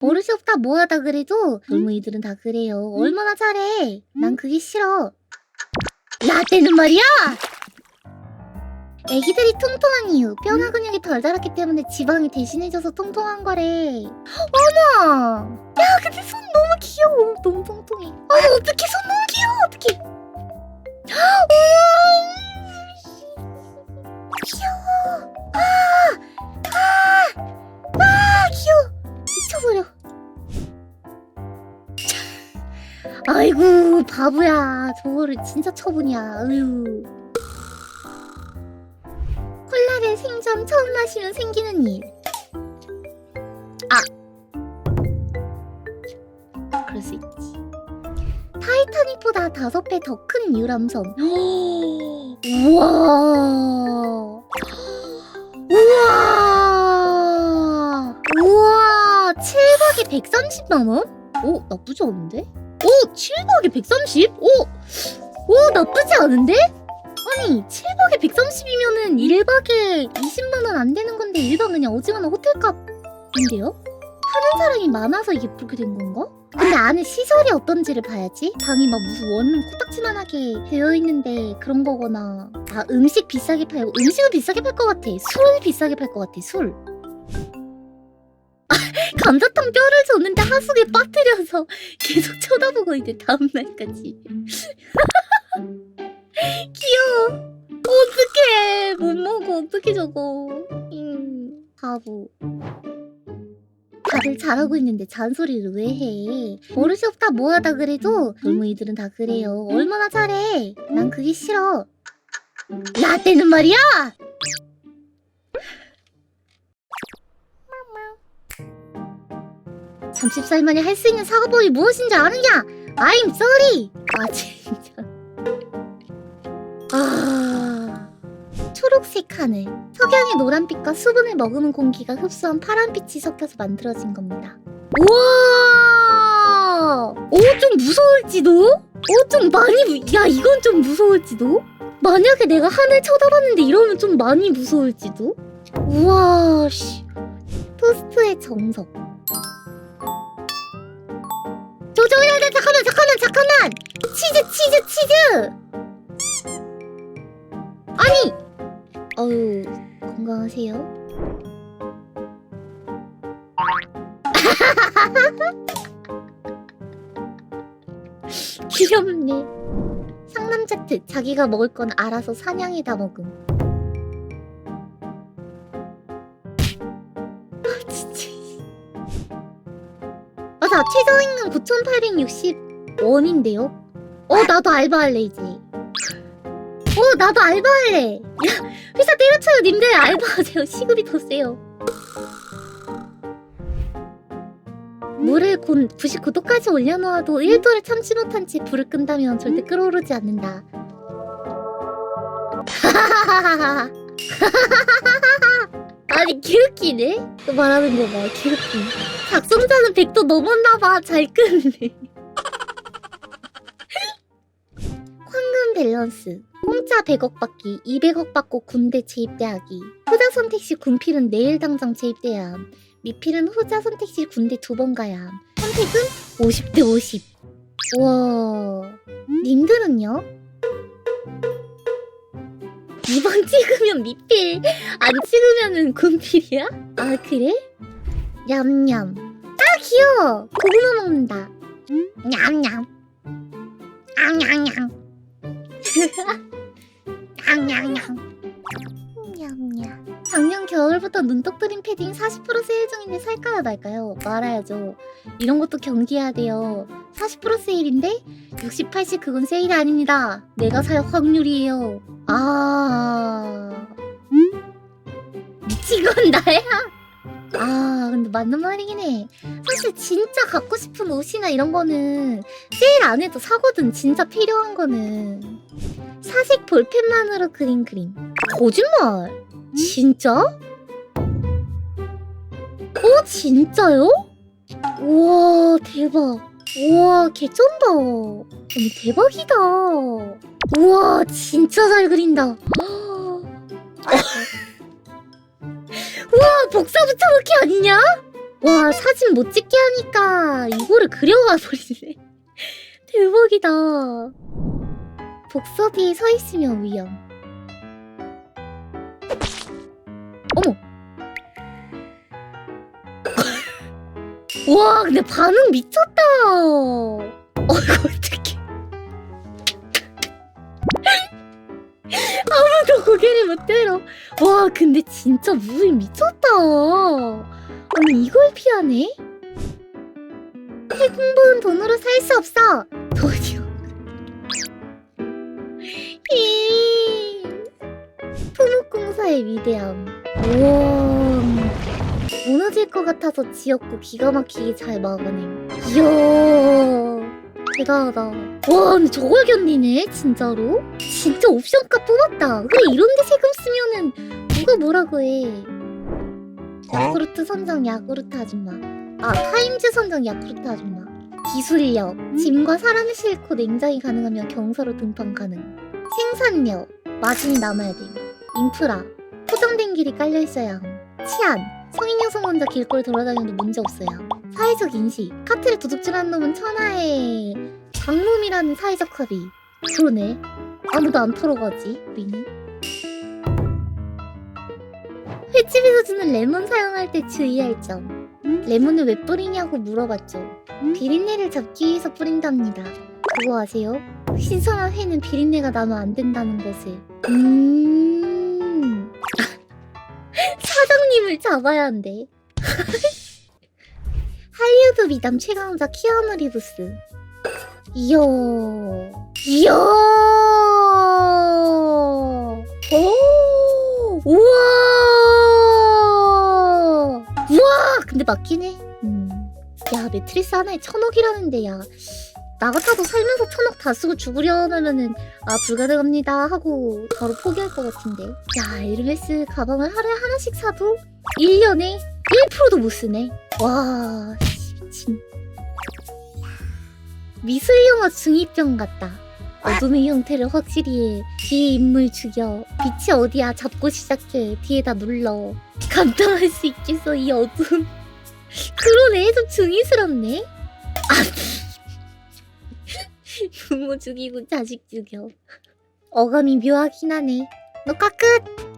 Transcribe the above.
버릇이 없다 뭐하다 그래도 젊은이들은 다 그래요. 얼마나 잘해. 난 그게 싫어. 라떼는 말이야. 애기들이 통통한 이유 뼈나 근육이 덜 자랐기 때문에 지방이 대신해져서 통통한 거래. 어머. 야 근데 손 너무 귀여워. 너무 통통해. 아니 어떻게 손 너무 귀여워. 어떻게? 귀여워. 아, 아, 아, 귀여워. 미쳐버려. 아이고 바보야. 저거를 진짜 처분이야. 으유. 콜라를 생전 처음 마시면 생기는 일. 아. 그럴 수 있지. 타이타닉보다 다섯 배 더 큰 유람선. 우와. 우와. 우와. 7박에 130만 원? 오, 나쁘지 않은데? 오, 7박에 130? 오. 오, 나쁘지 않은데? 아니, 7박에 130이면은 1박에 20만 원 안 되는 건데 1박 그냥 어지간한 호텔값인데요? 하는 사람이 많아서 이게 그렇게 된 건가? 근데 안에 시설이 어떤지를 봐야지. 방이 막 무슨 원룸 코딱지만하게 되어 있는데 그런 거거나. 아 음식 비싸게 팔고 음식은 비싸게 팔 것 같아. 술 비싸게 팔 것 같아. 술. 아, 감자탕 뼈를 줬는데 하숙에 빠뜨려서 계속 쳐다보고 있네 다음 날까지. 귀여워. 어떡해. 못 먹어. 어떡해 저거. 음, 바보. 다들 잘하고 있는데 잔소리를 왜 해? 버릇이 없다 뭐하다 그래도 젊은이들은 다 그래요. 얼마나 잘해? 난 그게 싫어. 라떼는 말이야. 잠시 살만이 할 수 있는 사과법이 무엇인지 아느냐? I'm sorry. 아 진짜. 아 초록색 하늘. 석양의 노란빛과 수분을 머금은 공기가 흡수한 파란빛이 섞여서 만들어진 겁니다. 우와! 오, 좀 무서울지도? 오, 좀 많이, 무... 야, 이건 좀 무서울지도? 만약에 내가 하늘 쳐다봤는데 이러면 좀 많이 무서울지도? 우와, 씨. 토스트의 정석. 저, 저, 야, 야, 잠깐만, 잠깐만, 잠깐만! 치즈, 치즈, 치즈! 아니! 어유 건강하세요. 귀엽네. 상남자트 자기가 먹을 건 알아서 사냥에다 먹음. 맞아 최저임금 9,860원인데요. 어 나도 알바할래 이제. 어 나도 알바할래. 야 회사 때려쳐요 님들 알바하세요 시급이 더 세요 물을 곧 99도까지 올려놓아도 1도를 참지 못한 채 불을 끈다면 절대 끓어오르지 않는다 아니 개웃기네 또 말하는 거 봐 개웃기 작성자는 100도 넘었나봐 잘 끄네 황금 밸런스 공짜 100억 받기, 200억 받고 군대 재입대하기. 후자 선택 시 군필은 내일 당장 재입대야 함. 미필은 후자 선택 시 군대 두 번 가야 함. 선택은 50대 50. 와, 님들은요? 2번 찍으면 미필, 안 찍으면은 군필이야? 아 그래? 냠냠. 아 귀여워. 고구마 먹는다. 냠냠. 앙냥냥. 냥냥냥. 냠냠. 작년 겨울부터 눈독 패딩 40% 세일 중인데 살까요 말까요? 말아야죠. 이런 것도 경계해야 돼요. 40% 세일인데 60, 80 그건 세일이 아닙니다. 내가 살 확률이에요. 아. 미친 건 나야? 아, 근데 맞는 말이긴 해. 사실 진짜 갖고 싶은 옷이나 이런 거는 세일 안 해도 사거든. 진짜 필요한 거는. 사색 볼펜만으로 그린 그림. 거짓말. 진짜? 어, 진짜요? 우와, 대박. 우와, 개쩐다. 아니, 대박이다. 우와, 진짜 잘 그린다. 우와, 복사 붙여넣기 아니냐? 와 사진 못 찍게 하니까 이거를 그려가 버리네 대박이다 복서 뒤에 서 있으면 위험 어머 와 근데 반응 미쳤다. 어 이거 어떡해. 아무도 고개를 못 들어. 와 근데 진짜 무빙 미쳤다. 아니 이걸 피하네? 해공본 돈으로 살 수 없어. 돈이요. 히 토목공사의 위대함. 우와 무너질 것 같아서 지었고 기가 막히게 잘 막아냄 이야 대단하다. 와 근데 저걸 견디네 진짜로? 진짜 옵션값 뽑았다. 그래 이런데 세금 쓰면은 누가 뭐라고 해? 야쿠르트 선정 야쿠르트 아줌마. 아 타임즈 선정 야쿠르트 아줌마. 기술력 짐과 사람을 싣고 냉장이 가능하며 경사로 등판 가능. 생산력 마진이 남아야 돼 인프라 포장된 길이 깔려 있어야 함. 치안 성인 여성 혼자 길거리 돌아다녀도 문제 없어야 함 사회적 인식. 카트를 도둑질하는 놈은 천하의 장놈이라는 사회적 합의. 그러네. 아무도 안 털어가지 우리는 횟집에서 주는 레몬 사용할 때 주의할 점. 레몬을 왜 뿌리냐고 물어봤죠. 비린내를 잡기 위해서 뿌린답니다. 그거 아세요? 신선한 회는 비린내가 나면 안 된다는 것을. 음 사장님을 잡아야 한대. 할리우드 미담 최강자 키아누 리브스. 이야. 이야. 오. 우와. 우와. 근데 맞긴 해. 음. 야 매트리스 하나에 천억이라는데 야. 나 같아도 살면서 천억 다 쓰고 죽으려면은 아 불가능합니다 하고 바로 포기할 것 같은데. 야 에르메스 가방을 하루에 하나씩 사도 1년에 1%도 못 쓰네. 와 씨, 미술 영화 중이병 같다. 어둠의 형태를 확실히 해. 뒤에 인물 죽여. 빛이 어디야? 잡고 시작해. 뒤에다 눌러. 감당할 수 있겠어 이 어둠. 그러네 좀 중이스럽네? 아 부모 죽이고 자식 죽여. 어감이 묘하긴 하네. 끝